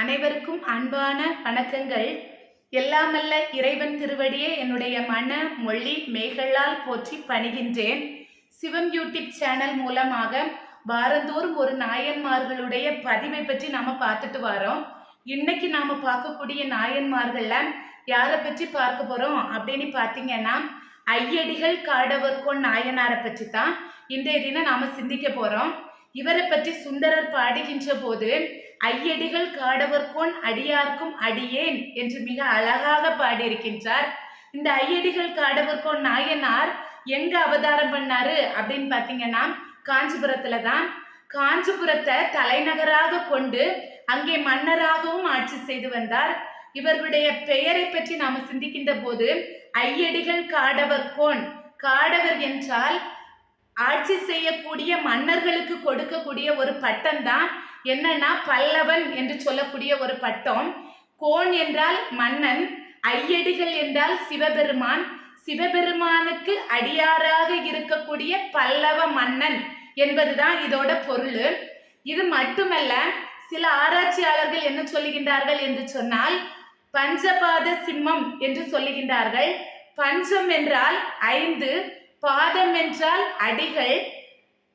அனைவருக்கும் அன்பான வணக்கங்கள். எல்லாமல்ல இறைவன் திருவடியே என்னுடைய மன மொழி மேகளால் போற்றி பணிகின்றேன். சிவம் யூடியூப் சேனல் மூலமாக வாரந்தோறும் ஒரு நாயன்மார்களுடைய பதிவை பற்றி நாம பார்த்துட்டு வரோம். இன்னைக்கு நாம பார்க்கக்கூடிய நாயன்மார்கள்ல யாரை பற்றி பார்க்க போறோம் அப்படின்னு பார்த்தீங்கன்னா ஐயடிகள் காடவர்கோன் நாயனாரை பற்றி தான் இன்றைய தினம் நாம சிந்திக்க போறோம். இவரை பற்றி சுந்தரர் பாடுகின்ற போது ஐயடிகள் காடவர்கோன் அடியார்க்கும் அடியேன் என்று மிக அழகாக பாடியிருக்கின்றார். இந்த ஐயடிகள் காடவர்கோன் நாயனார் எங்க அவதாரம் பண்ணாரு அப்படின்னு பார்த்தீங்கன்னா காஞ்சிபுரத்துல தான். காஞ்சிபுரத்தை தலைநகராக கொண்டு அங்கே மன்னராகவும் ஆட்சி செய்து வந்தார். இவர்களுடைய பெயரை பற்றி நாம சிந்திக்கின்ற போது ஐயடிகள் காடவர் கோன் காடவர் என்றால் ஆட்சி செய்யக்கூடிய மன்னர்களுக்கு கொடுக்கக்கூடிய ஒரு பட்டம் தான் என்னன்னா பல்லவன் என்று சொல்லக்கூடிய ஒரு பட்டம். கோன் என்றால் மன்னன் ஐயடிகள் என்றால் சிவபெருமான். சிவபெருமானுக்கு அடியாராக இருக்கக்கூடிய பல்லவ மன்னன் என்பதுதான் இதோட பொருள். இது மட்டுமல்ல சில ஆராய்ச்சியாளர்கள் என்ன சொல்லுகின்றார்கள் என்று சொன்னால் பஞ்சபாத சிம்மம் என்று சொல்லுகின்றார்கள். பஞ்சம் என்றால் ஐந்து பாதம் என்றால் அடிகள்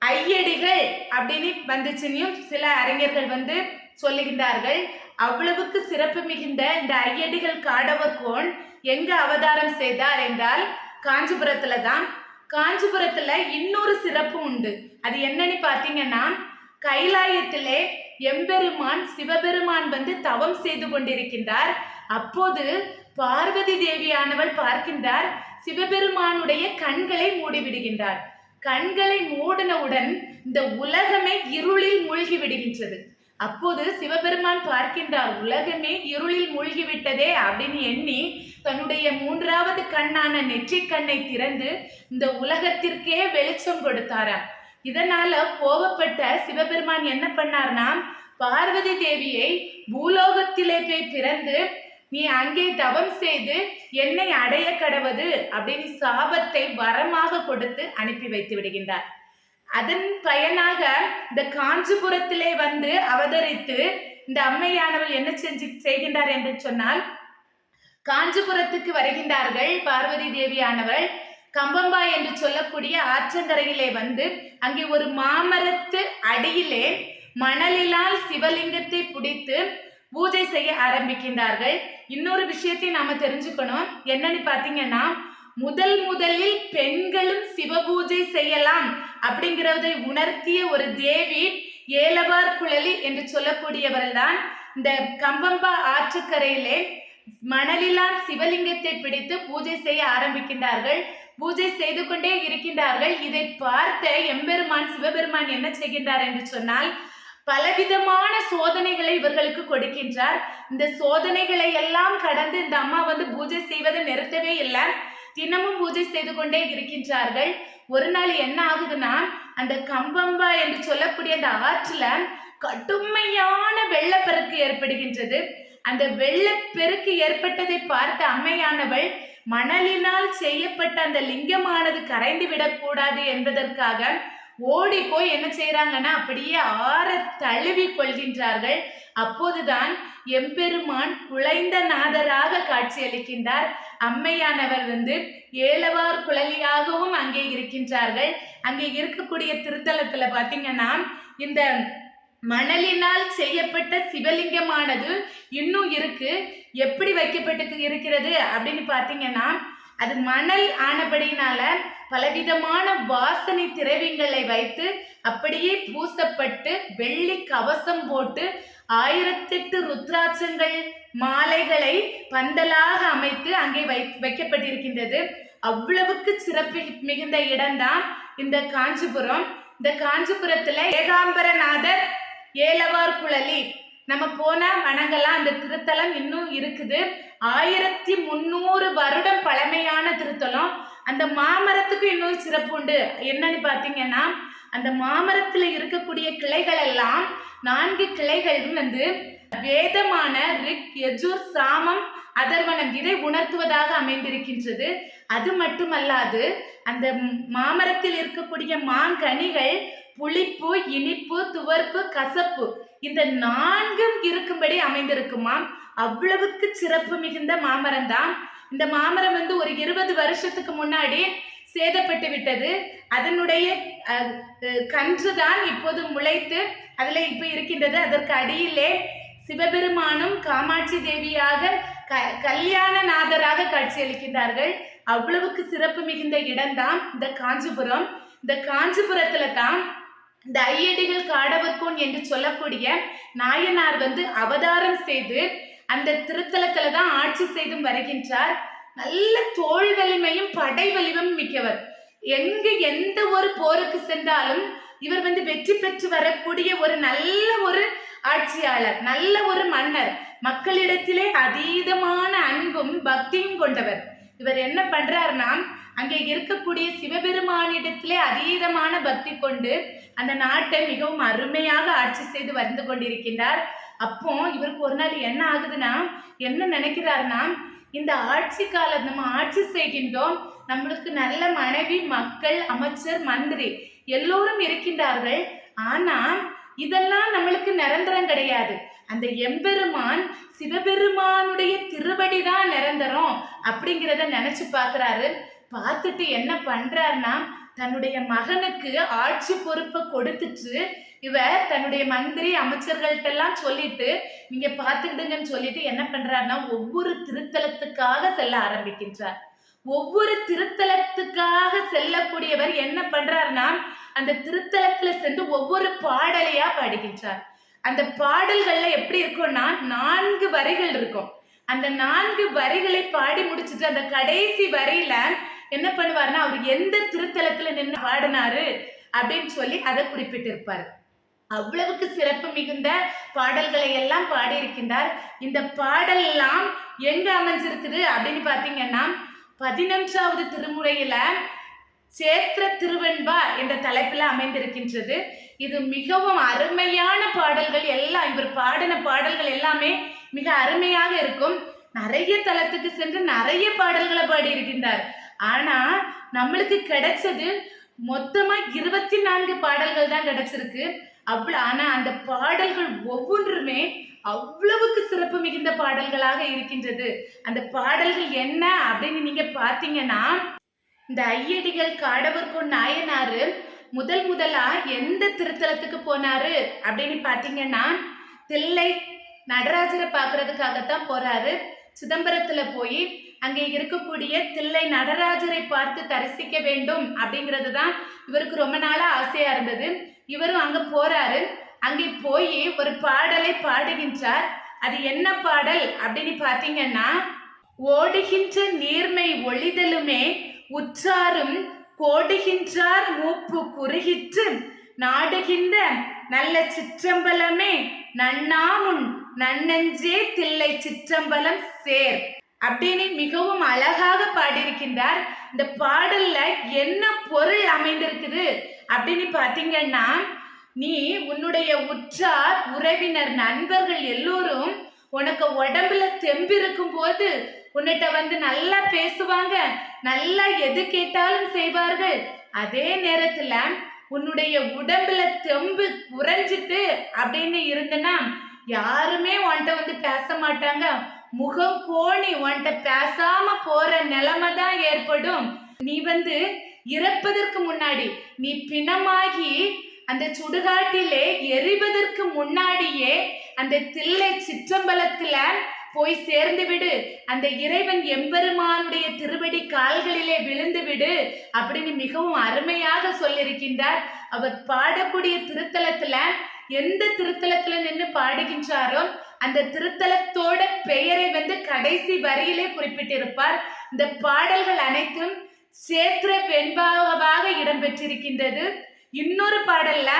ஐயடிகள் அப்படின்னு வந்துச்சுன்னு சில அறிஞர்கள் வந்து சொல்லுகின்றார்கள். அவ்வளவுக்கு சிறப்பு மிகுந்த இந்த ஐயடிகள் காடவர் கோன் எங்க அவதாரம் செய்தார் என்றால் காஞ்சிபுரத்துல தான். காஞ்சிபுரத்துல இன்னொரு சிறப்பு உண்டு. அது என்னன்னு பார்த்தீங்கன்னா கைலாயத்திலே எம்பெருமான் சிவபெருமான் வந்து தவம் செய்து கொண்டிருக்கின்றார். அப்போது பார்வதி தேவியானவள் பார்க்கின்றார். சிவபெருமானுடைய கண்களை மூடிவிடுகின்றார். கண்களை மூடினவுடன் இந்த உலகமே இருளில் மூழ்கி விடுகின்றது. அப்போது சிவபெருமான் பார்க்கின்றார் உலகமே இருளில் மூழ்கி விட்டதே அப்படின்னு எண்ணி தன்னுடைய மூன்றாவது கண்ணான நெற்றி கண்ணை திறந்து இந்த உலகத்திற்கே வெளிச்சம் கொடுத்தாராம் இதனால கோபப்பட்ட சிவபெருமான் என்ன பண்ணார்னா பார்வதி தேவியை பூலோகத்திலே போய் பிறந்து நீ அங்கே தவம் செய்து என்னை அடைய கடவது அப்படின்னு சாபத்தை வரமாக கொடுத்து அனுப்பி வைத்து விடுகின்றார். அதன் பயனாக இந்த காஞ்சிபுரத்திலே வந்து அவதரித்து இந்த அம்மையானவள் என்ன செஞ்சு செய்கின்றார் என்று சொன்னால் காஞ்சிபுரத்துக்கு வருகின்றார்கள் பார்வதி தேவியானவள். கம்பம்பா என்று சொல்லக்கூடிய ஆற்றங்கரையிலே வந்து அங்கே ஒரு மாமரத்து அடியிலே மணலினால் சிவலிங்கத்தை பிடித்து பூஜை செய்ய ஆரம்பிக்கின்றார்கள். இன்னொரு விஷயத்தை நாம தெரிஞ்சுக்கணும். என்னன்னு பார்த்தீங்கன்னா முதல் முதலில் பெண்களும் சிவபூஜை செய்யலாம் அப்படிங்கிறதை உணர்த்திய ஒரு தேவி ஏலவார் குழலி என்று சொல்லக்கூடியவர்கள் தான் இந்த கம்பம்பா ஆற்றுக்கரையிலே மணலிலால் சிவலிங்கத்தை பிடித்து பூஜை செய்ய ஆரம்பிக்கின்றார்கள். பூஜை செய்து கொண்டே இருக்கின்றார்கள். இதை பார்த்த எம்பெருமான் சிவபெருமான் என்ன செய்கின்றார் என்று சொன்னால் பலவிதமான சோதனைகளை இவர்களுக்கு கொடுக்கின்றார். இந்த சோதனைகளை எல்லாம் கடந்து இந்த அம்மா வந்து பூஜை செய்வதை நிறுத்தவே இல்லை. தினமும் பூஜை செய்து கொண்டே இருக்கின்றார்கள். ஒரு நாள் என்ன ஆகுதுன்னா அந்த கம்பம்பா என்று சொல்லக்கூடிய அந்த ஆற்றுல கடுமையான வெள்ளப்பெருக்கு ஏற்படுகின்றது. அந்த வெள்ளப்பெருக்கு ஏற்பட்டதை பார்த்த அம்மையானவள் மணலினால் செய்யப்பட்ட அந்த லிங்கமானது கரைந்து விடக்கூடாது என்பதற்காக ஓடி போய் என்ன செய்யறாங்கன்னா அப்படியே ஆற தழுவி கொள்கின்றார்கள். அப்போதுதான் எம்பெருமான் குலைந்த நாதராக காட்சியளிக்கின்றார். அம்மையானவர் வந்து ஏழவார் குழலியாகவும் அங்கே இருக்கின்றார்கள். அங்கே இருக்கக்கூடிய திருத்தலத்துல பாத்தீங்கன்னா இந்த மணலினால் செய்யப்பட்ட சிவலிங்கமானது இன்னும் இருக்கு. எப்படி வைக்கப்பட்டு இருக்கிறது அப்படின்னு பார்த்தீங்கன்னா அது மணல் ஆனபடினால பலவிதமான வாசனை திரவியங்களை வைத்து அப்படியே பூசப்பட்டு வெள்ளி கவசம் போட்டு ஆயிரத்தெட்டு ருத்ராட்சங்கள் மாலைகளை பந்தலாக அமைத்து அங்கே வை வைக்கப்பட்டிருக்கின்றது. அவ்வளவுக்கு சிறப்பு மிகுந்த இடம்தான் இந்த காஞ்சிபுரம். இந்த காஞ்சிபுரத்துல ஏகாம்பரநாதர் ஏலவார் குழலி. நம்ம போனா வணங்கலாம். அந்த திருத்தலம் இன்னும் இருக்குது. ஆயிரத்தி முந்நூறு வருடம் பழமையான திருத்தலம். அந்த மாமரத்துக்கு இன்னொரு சிறப்பு உண்டு. என்னன்னு பார்த்தீங்கன்னா அந்த மாமரத்தில் இருக்கக்கூடிய கிளைகள் எல்லாம் நான்கு கிளைகள் வந்து வேதமான ரிக் எஜூர் சாமம் அதர்வனம் இதை உணர்த்துவதாக அமைந்திருக்கின்றது. அது மட்டுமல்லாது அந்த மாமரத்தில் இருக்கக்கூடிய மாங்கனிகள் புளிப்பு இனிப்பு துவர்ப்பு கசப்பு இந்த நான்கும் இருக்கும்படி அமைந்திருக்குமாம். அவ்வளவுக்கு சிறப்பு மிகுந்த மாமரம் தான் இந்த மாமரம் வந்து ஒரு இருபது வருஷத்துக்கு முன்னாடி சேதப்பட்டு விட்டது. அதனுடைய கன்று தான் இப்போது முளைத்து அதில் இப்போ இருக்கின்றது. அதற்கு அடியிலே சிவபெருமானும் காமாட்சி தேவியாக க கல்யாணநாதராக காட்சியளிக்கின்றார்கள். அவ்வளவுக்கு சிறப்பு மிகுந்த இடம்தான் இந்த காஞ்சிபுரம். இந்த காஞ்சிபுரத்துல தான் இந்த ஐயடிகள் காடவர்கோன் என்று சொல்லக்கூடிய நாயனார் வந்து அவதாரம் செய்து அந்த திருத்தலத்துல தான் ஆட்சி செய்தும் வருகின்றார். நல்ல தோல் வலிமையும் படை வலிமையும் மிக்கவர். எங்க எந்த ஒரு போருக்கு சென்றாலும் இவர் வந்து வெற்றி பெற்று வரக்கூடிய ஒரு நல்ல ஒரு ஆட்சியாளர் நல்ல ஒரு மன்னர். மக்களிடத்திலே அதீதமான அன்பும் பக்தியும் கொண்டவர். இவர் என்ன பண்றாருன்னா அங்கே இருக்கக்கூடிய சிவபெருமானிடத்திலே அதீதமான பக்தி கொண்டு அந்த நாட்டை மிகவும் அருமையாக ஆட்சி செய்து வந்து கொண்டிருக்கின்றார். அப்போ இவருக்கு ஒரு நாள் என்ன ஆகுதுன்னா என்ன நினைக்கிறாருன்னா இந்த ஆட்சி காலம் நம்ம ஆட்சி செய்கின்றோம். நம்மளுக்கு நல்ல மனைவி மக்கள் அமைச்சர் மந்திரி எல்லோரும் இருக்கின்றார்கள். ஆனா இதெல்லாம் நம்மளுக்கு நிரந்தரம் கிடையாது. அந்த எம்பெருமான் சிவபெருமானுடைய திருவடி தான் நிரந்தரம் அப்படிங்கிறத நினைச்சு பார்க்கறாரு. பார்த்துட்டு என்ன பண்றாருன்னா தன்னுடைய மகனுக்கு ஆட்சி பொறுப்பை கொடுத்துட்டு இவர் தன்னுடைய மந்திரி அமைச்சர்கள்ட்ட எல்லாம் சொல்லிட்டு நீங்க பார்த்துக்கிடுங்கன்னு சொல்லிட்டு என்ன பண்றாருன்னா ஒவ்வொரு திருத்தலத்துக்காக செல்ல ஆரம்பிக்கின்றார். ஒவ்வொரு திருத்தலத்துக்காக செல்லக்கூடியவர் என்ன பண்றாருன்னா அந்த திருத்தலத்துல சென்று ஒவ்வொரு பாடலையா பாடுகின்றார். அந்த பாடல்கள்ல எப்படி இருக்கும்னா நான்கு வரிகள் இருக்கும். அந்த நான்கு வரிகளை பாடி முடிச்சுட்டு அந்த கடைசி வரியில என்ன பண்ணுவாருன்னா அவர் எந்த திருத்தலத்துல நின்று பாடினாரு அப்படின்னு சொல்லி அதை குறிப்பிட்டிருப்பார். அவ்வளவுக்கு சிறப்பு மிகுந்த பாடல்களை எல்லாம் பாடியிருக்கின்றார். இந்த பாடல் எல்லாம் எங்க அமைஞ்சிருக்குது அப்படின்னு பாத்தீங்கன்னா பதினஞ்சாவது திருமுறையில சேத்திர திருவெண்பா என்ற தலைப்பில் அமைந்திருக்கின்றது. இது மிகவும் அருமையான பாடல்கள் எல்லாம் இவர் பாடின பாடல்கள் எல்லாமே மிக அருமையாக இருக்கும். நிறைய தலத்துக்கு சென்று நிறைய பாடல்களை பாடியிருக்கின்றார். ஆனா நம்மளுக்கு கிடைச்சது மொத்தமா இருபத்தி நான்கு பாடல்கள் தான் கிடைச்சிருக்கு. அவ்வளவு ஆனா அந்த பாடல்கள் ஒவ்வொன்றுமே அவ்வளவுக்கு சிறப்பு மிகுந்த பாடல்களாக இருக்கின்றது. அந்த பாடல்கள் என்ன அப்படின்னு நீங்க பாத்தீங்கன்னா இந்த ஐயடிகள் காடவர்கோன் நாயனாரு முதல் முதலா எந்த திருத்தலத்துக்கு போனாரு அப்படின்னு பாத்தீங்கன்னா தில்லை நடராஜரை பார்க்கறதுக்காகத்தான் போறாரு. சிதம்பரத்துல போய் அங்கே இருக்கக்கூடிய தில்லை நடராஜரை பார்த்து தரிசிக்க வேண்டும் அப்படிங்கிறது தான் இவருக்கு ரொம்ப நாளாக ஆசையாக இருந்தது. இவரும் அங்கே போறாரு. அங்கே போய் ஒரு பாடலை பாடுகின்றார். அது என்ன பாடல் அப்படின்னு பார்த்தீங்கன்னா ஓடுகின்ற நீர்மை ஒளிதலுமே உற்றாரும் கோடுகின்றார் மூப்பு குறுகிற்று. நாடுகின்ற நல்ல சிற்றம்பலமே நன்னாமுன் நன்னஞ்சே தில்லை சிற்றம்பலம் சேர். அப்படின்னு மிகவும் அழகாக பாடியிருக்கின்றார். இந்த பாடல்ல என்ன பொருள் அமைந்திருக்குது அப்படின்னு பாத்தீங்கன்னா நீ உன்னுடைய உற்றார் உறவினர் நண்பர்கள் எல்லோரும் உனக்கு உடம்புல தெம்பு இருக்கும் போது உன்னிட்ட வந்து நல்லா பேசுவாங்க நல்லா எது கேட்டாலும் செய்வார்கள். அதே நேரத்துல உன்னுடைய உடம்புல தெம்பு குறைஞ்சிட்டு அப்படின்னு இருந்தனா யாருமே உன்கிட்ட வந்து பேச மாட்டாங்க. முகம் கோணி உன்கிட்ட பேசாம போற நிலைமை தான் ஏற்படும். நீ வந்து இறப்பதற்கு முன்னாடி நீ பிணமாகி அந்த சுடுகாட்டிலே எரிவதற்கு முன்னாடியே அந்த தில்லை சிற்றம்பலத்துல போய் சேர்ந்து விடு. அந்த இறைவன் எம்பெருமானுடைய திருவடி கால்களிலே விழுந்து விடு அப்படின்னு மிகவும் அருமையாக சொல்லியிருக்கின்றார். அவர் பாடக்கூடிய திருத்தலத்துல எந்த திருத்தலத்துல நின்று பாடுகின்றாரோ அந்த திருத்தலத்தோட பெயரை வந்து கடைசி வரியிலே குறிப்பிட்டிருப்பார். இந்த பாடல்கள் அனைத்தும் சேத்திர வெண்பாவாக இடம்பெற்றிருக்கின்றது. இன்னொரு பாடல்ல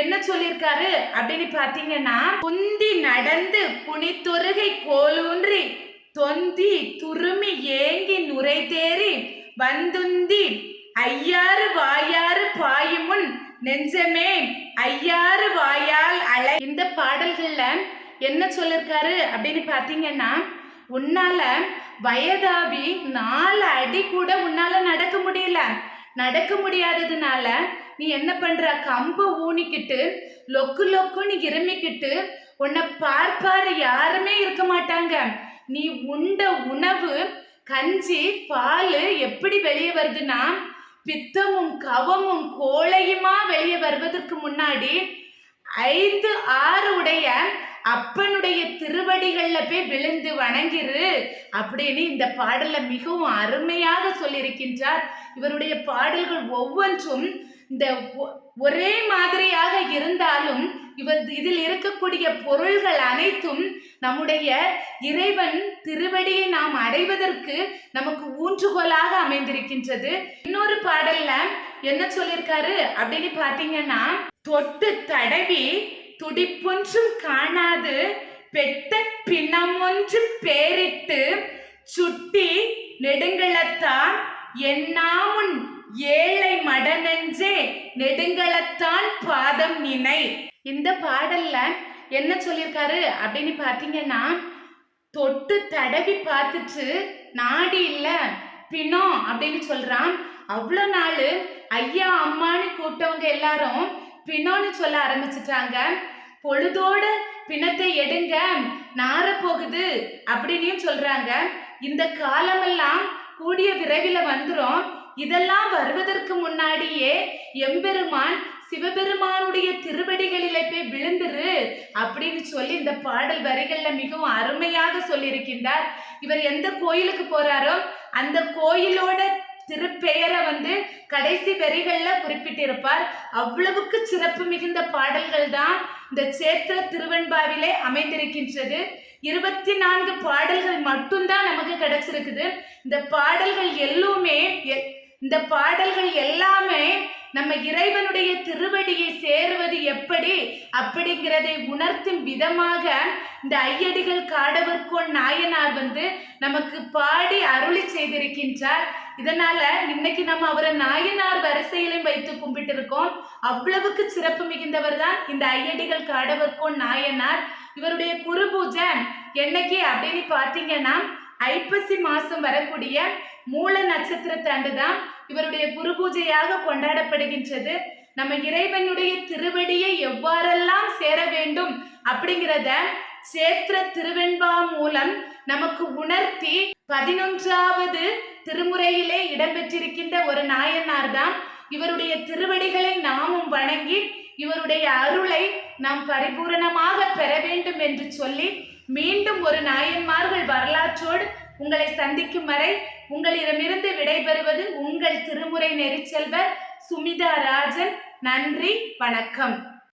என்ன சொல்லியிருக்காரு அப்படின்னு பாத்தீங்கன்னா குந்தி நடந்து குனித்தொருகை கோலூன்றி தொந்தி துருமி ஏங்கி நுரை தேறி வந்துந்தி ஐயாறு வாயாறு பாயுமுன் நெஞ்சமே ஐயாறு வாயால் அலை இந்த பாடல்கள்ல என்ன சொல்லியிருக்காரு அப்படின்னு பார்த்தீங்கன்னா உன்னால வயதாவி நாலு அடி கூட உன்னால நடக்க முடியல. நடக்க முடியாததுனால நீ என்ன பண்ற? கம்ப ஊனிக்கிட்டு லொக்கு லொக்குன்னு இருமிக்கிட்டு உன்னை பார்ப்பாரு யாருமே இருக்க மாட்டாங்க. நீ உண்ட உணவு கஞ்சி பால் எப்படி வெளியே வருதுன்னா பித்தமும் கவமும் கோழையுமா வெளியே வருவதற்கு முன்னாடி ஐந்து ஆறு உடைய அப்பனுடைய திருவடிகள்ல போய் விழுந்து வணங்கிரு அப்படின்னு இந்த பாடல்ல மிகவும் அருமையாக சொல்லியிருக்கின்றார். இவருடைய பாடல்கள் ஒவ்வொன்றும் இந்த ஒ- ஒரே மாதிரியாக இருந்தாலும் இவர் இதில் இருக்கக்கூடிய பொருள்கள் அனைத்தும் நம்முடைய இறைவன் திருவடியை நாம் அடைவதற்கு நமக்கு ஊன்றுகோலாக அமைந்திருக்கின்றது. இன்னொரு பாடல்ல என்ன சொல்லியிருக்காரு அப்படின்னு பாத்தீங்கன்னா தொட்டு தடவி துடிப்பொன்றும் காணாது பெட்ட பிணமொன்று பேரிட்டு சுட்டி நெடுங்களத்தான் என்னாமுன் ஏழை மடநெஞ்சே நெடுங்களத்தான் பாதம் நினை. இந்த பாடல்ல என்ன சொல்லியிருக்காரு அப்படின்னு பார்த்தீங்கன்னா தொட்டு தடவி பார்த்துட்டு நாடி இல்லை பிணம் அப்படின்னு சொல்றான். அவ்வளோ நாள் ஐயா அம்மான்னு கூப்பிட்டவங்க எல்லாரும் பிணம்னு சொல்ல ஆரம்பிச்சிட்டாங்க. பொழுதோட பிணத்தை எடுங்க நார போகுது அப்படின்னு சொல்றாங்க. இந்த காலமெல்லாம் கூடிய விரைவில் வந்துடும் இதெல்லாம் வருவதற்கு முன்னாடியே எம்பெருமான் சிவபெருமானுடைய திருவடிகளிலே போய் விழுந்துரு அப்படின்னு சொல்லி இந்த பாடல் வரிகள்ல மிகவும் அருமையாக சொல்லியிருக்கின்றார். இவர் எந்த கோயிலுக்கு போறாரோ அந்த கோயிலோட திருப்பெயரை வந்து கடைசி வரிகளில் குறிப்பிட்டிருப்பார். அவ்வளவுக்கு சிறப்பு மிகுந்த பாடல்கள் தான் இந்த சேத்திர திருவெண்பாவிலே அமைந்திருக்கின்றது. இருபத்தி நான்கு பாடல்கள் மட்டும்தான் நமக்கு கிடைச்சிருக்குது. இந்த பாடல்கள் எல்லோருமே இந்த பாடல்கள் எல்லாமே நம்ம இறைவனுடைய திருவடியை சேருவது எப்படி அப்படிங்கிறதை உணர்த்தும் விதமாக இந்த ஐயடிகள் காடவர்கோன் நாயனார் வந்து நமக்கு பாடி அருளி செய்திருக்கின்றார். இதனால இன்னைக்கு நம்ம அவரை நாயனார் வரிசையிலும் வைத்து கும்பிட்டு இருக்கோம் அவ்வளவுக்கு சிறப்பு மிகுந்தவர் தான் இந்த ஐயடிகள் காடவர்கோன் நாயனார். இவருடைய குரு பூஜை என்னைக்கு அப்படின்னு பார்த்தீங்கன்னா ஐப்பசி மாசம் வரக்கூடிய மூல நட்சத்திரத்தாண்டு தான் இவருடைய குரு பூஜையாக கொண்டாடப்படுகின்றது. நம்ம இறைவனுடைய திருவடியை எவ்வாறெல்லாம் சேர வேண்டும் அப்படிங்கிறத சேத்திர திருவெண்பா மூலம் நமக்கு உணர்த்தி பதினொன்றாவது திருமுறையிலே இடம்பெற்றிருக்கின்ற ஒரு நாயனார் தான் இவருடைய திருவடிகளை நாமும் வணங்கி இவருடைய அருளை நாம் பரிபூரணமாக பெற வேண்டும் என்று சொல்லி மீண்டும் ஒரு நாயன்மார்கள் வரலாற்றோடு உங்களை சந்திக்கும் வரை உங்களிடமிருந்து விடைபெறுவது உங்கள் திருமுறை நெறிச்செல்வர் சுமிதா ராஜன். நன்றி வணக்கம்.